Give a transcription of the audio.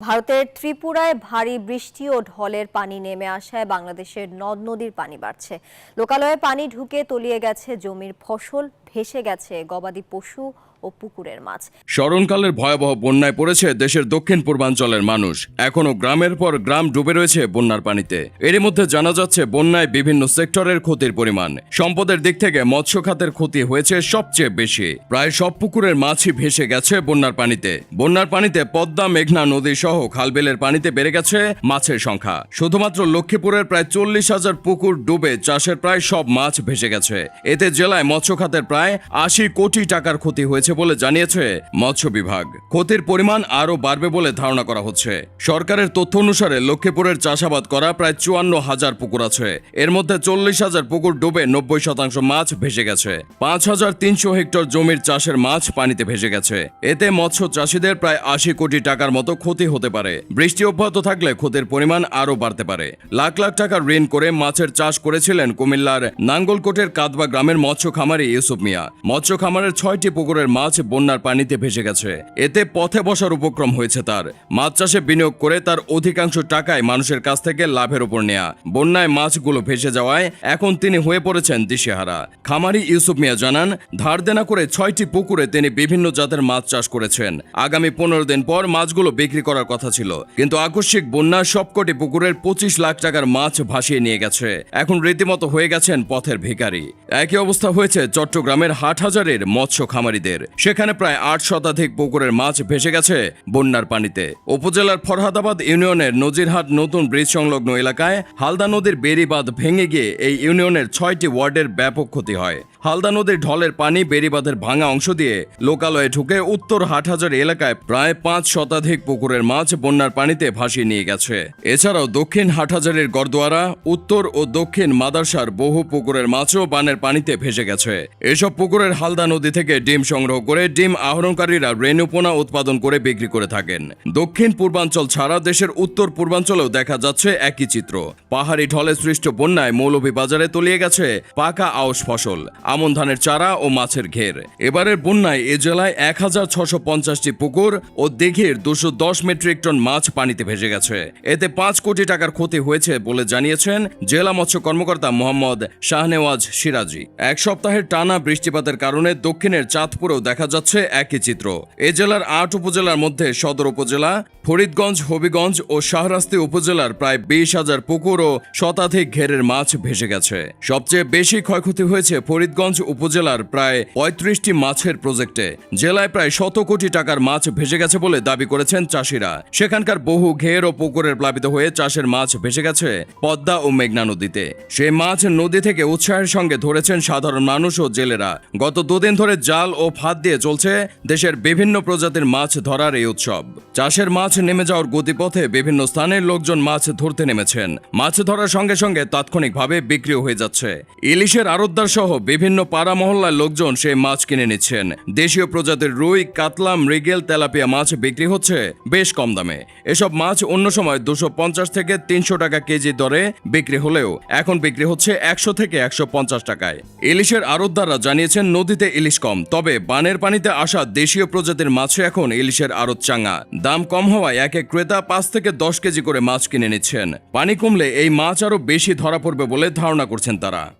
ভারতের ত্রিপুরায় ভারী বৃষ্টি ও ঢলের পানি নেমে আসায় বাংলাদেশের নদ নদীর পানি বাড়ছে। লোকালয়ে পানি ঢুকে তলিয়ে গেছে জমির ফসল, ভেসে গেছে গবাদি পশু ও পুকুরের মাছ। স্মরণকালের ভয়াবহ বন্যায় পড়েছে দেশের দক্ষিণ পূর্বাঞ্চলের মানুষ। এখনও গ্রামের পর গ্রাম ডুবে রয়েছে বন্যার পানিতে। এরই মধ্যে জানা যাচ্ছে, বন্যায় বিভিন্ন সেক্টরের ক্ষতির পরিমাণ। সম্পদের দিক থেকে মৎস্য খাতের ক্ষতি হয়েছে সবচেয়ে বেশি। প্রায় সব পুকুরের মাছই ভেসে গেছে বন্যার পানিতে। বন্যার পানিতে পদ্মা, মেঘনা নদী সহ খালবিলের পানিতে বেড়ে গেছে মাছের সংখ্যা। শুধুমাত্র লক্ষ্মীপুরের প্রায় চল্লিশ হাজার পুকুর ডুবে চাষের প্রায় সব মাছ ভেসে গেছে। এতে জেলায় মৎস্য খাতের প্রায় আশি কোটি টাকার ক্ষতি হয়েছে বলে জানিয়েছে মৎস্য বিভাগ। ক্ষতির পরিমাণ আরও বাড়বে বলে ধারণা করা হচ্ছে। সরকারের তথ্য অনুসারে লক্ষ্মীপুরের চাষাবাদ করা প্রায় চুয়ান্ন হাজার পুকুর আছে। এর মধ্যে চল্লিশ হাজার পুকুর ডুবে নব্বই শতাংশ মাছ ভেসে গেছে। পাঁচ হাজার তিনশো হেক্টর জমির চাষের মাছ পানিতে ভেসে গেছে। এতে মৎস্য চাষিদের প্রায় আশি কোটি টাকার মতো ক্ষতি হতে পারে। বৃষ্টি অব্যাহত থাকলে ক্ষতির পরিমাণ আরও বাড়তে পারে। লাখ লাখ টাকার ঋণ করে মাছের চাষ করেছিলেন কুমিল্লার নাঙ্গলকোটের কাদবা গ্রামের মৎস্য খামারি ইউসুফ মিয়া। মৎস্য খামারের ছয়টি পুকুরের মাছ বন্যার পানিতে ভেসে গেছে। এতে পথে বসার উপক্রম হয়েছে তার। মাছ চাষে বিনিয়োগ করে তার অধিকাংশ টাকায় মানুষের কাছ থেকে লাভের উপর নেয়া। বন্যায় মাছগুলো ভেসে যাওয়ায় এখন তিনি হয়ে পড়েছেন দিশেহারা। খামারি ইউসুফ মিয়া জানান, ধার দেনা করে ছয়টি পুকুরে তিনি বিভিন্ন জাতের মাছ চাষ করেছেন। আগামী পনেরো দিন পর মাছগুলো বিক্রি করার কথা ছিল। কিন্তু আকস্মিক বন্যা সবকটি পুকুরের পঁচিশ লাখ টাকার মাছ ভাসিয়ে নিয়ে গেছে। এখন রীতিমতো হয়ে গেছেন পথের ভিখারি। একই অবস্থা হয়েছে চট্টগ্রামের হাটহাজারের মৎস্য খামারিদের। সেখানে প্রায় আট শতাধিক পুকুরের মাছ ভেসে গেছে বন্যার পানিতে। উপজেলার ফরহাদাবাদ ইউনিয়নের নজিরহাট নতুন ব্রিজ সংলগ্ন এলাকায় হালদা নদীর বেড়িবাঁধ ভেঙে গিয়ে এই ইউনিয়নের ছয়টি ওয়ার্ডের ব্যাপক ক্ষতি হয়। হালদা নদীর ঢলের পানি বেড়িবাঁধের ভাঙা অংশ দিয়ে লোকালয়ে ঢুকে উত্তর হাটহাজার এলাকায় প্রায় পাঁচ শতাধিক পুকুরের মাছ বন্যার পানিতে ভাসিয়ে নিয়ে গেছে। এছাড়াও দক্ষিণ হাটহাজারের গড়দোয়ারা, উত্তর ও দক্ষিণ মাদারসার বহু পুকুরের মাছও বানের পানিতে ভেসে গেছে। এসব পুকুরের হালদা নদী থেকে ডিম সংগ্রহ করে ডিম আহরণকারীরা রেণুপোনা উৎপাদন করে বিক্রি করে থাকেন। দক্ষিণ পূর্বাঞ্চল ছাড়া দেশের উত্তর পূর্বাঞ্চলেও দেখা যাচ্ছে একই চিত্র। পাহাড়ি ঢলে সৃষ্ট বন্যায় মৌলভীবাজারে তলিয়ে গেছে পাকা আউশ ফসল। আমন ধানের চারা ও মাছের ঘের। এবারের বন্যায় এ জেলায় এক হাজার ছশো পঞ্চাশটি পুকুর ও দিঘির দুশো দশ মেট্রিক টন মাছ পানিতে ভেসে গেছে। এতে পাঁচ কোটি টাকার ক্ষতি হয়েছে বলে জানিয়েছেন জেলা মৎস্য কর্মকর্তা মোহাম্মদ শাহনেওয়াজ সিরাজি। এক সপ্তাহের টানা বৃষ্টিপাতের কারণে দক্ষিণের চাঁদপুরেও দেখা যাচ্ছে একই চিত্র। এ জেলার আট উপজেলার মধ্যে সদর উপজেলা, ফরিদগঞ্জ, হবিগঞ্জ ও শাহরাস্তি উপজেলার প্রায় বিশ হাজার পুকুর ও শতাধিক ঘেরের মাছ ভেসে গেছে। সবচেয়ে বেশি ক্ষয়ক্ষতি হয়েছে ফরিদগঞ্জ উপজেলার প্রায় পঁয়ত্রিশটি মাছের প্রজেক্টে। জেলায় প্রায় শত কোটি টাকার মাছ ভেসে গেছে বলে দাবি করেছেন চাষিরা। সেখানকার বহু ঘের ও পুকুরের প্লাবিত হয়ে চাষের মাছ ভেসে গেছে পদ্মা ও মেঘনা নদীতে। সেই মাছ নদী থেকে উৎসাহের সঙ্গে ধরেছেন সাধারণ মানুষ ও জেলেরা। গত দুদিন ধরে জাল ও ফাঁদ দিয়ে চলছে দেশের বিভিন্ন প্রজাতির মাছ ধরার এই উৎসব। চাষের মাছ নেমে যাওয়ার গতিপথে বিভিন্ন স্থানের লোকজন মাছ ধরতে নেমেছেন। মাছ ধরার সঙ্গে সঙ্গে তাৎক্ষণিকভাবে বিক্রিও হয়ে যাচ্ছে। ইলিশের আড়তদার সহ বিভিন্ন পাড়া মহল্লার লোকজন সেই মাছ কিনে নিচ্ছেন। দেশীয় প্রজাতির রুই, কাতলা, মৃগেল, তেলাপিয়া মাছ বিক্রি হচ্ছে বেশ কম দামে। এসব মাছ অন্য সময় দুশো পঞ্চাশ থেকে তিনশো টাকা কেজি দরে বিক্রি হলেও এখন বিক্রি হচ্ছে একশো থেকে একশো পঞ্চাশ টাকায়। ইলিশের আড়তদাররা জানিয়েছেন, নদীতে ইলিশ কম, তবে বানের পানিতে আসা দেশীয় প্রজাতির মাছে এখন ইলিশের আড়ত চাঙ্গা দাম কম হওয়ায় এক ক্রেতা পাঁচ থেকে দশ কেজি করে মাছ কিনে নিচ্ছেন। পানি কমলে এই মাছ আরও বেশি ধরা পড়বে বলে ধারণা করছেন তারা।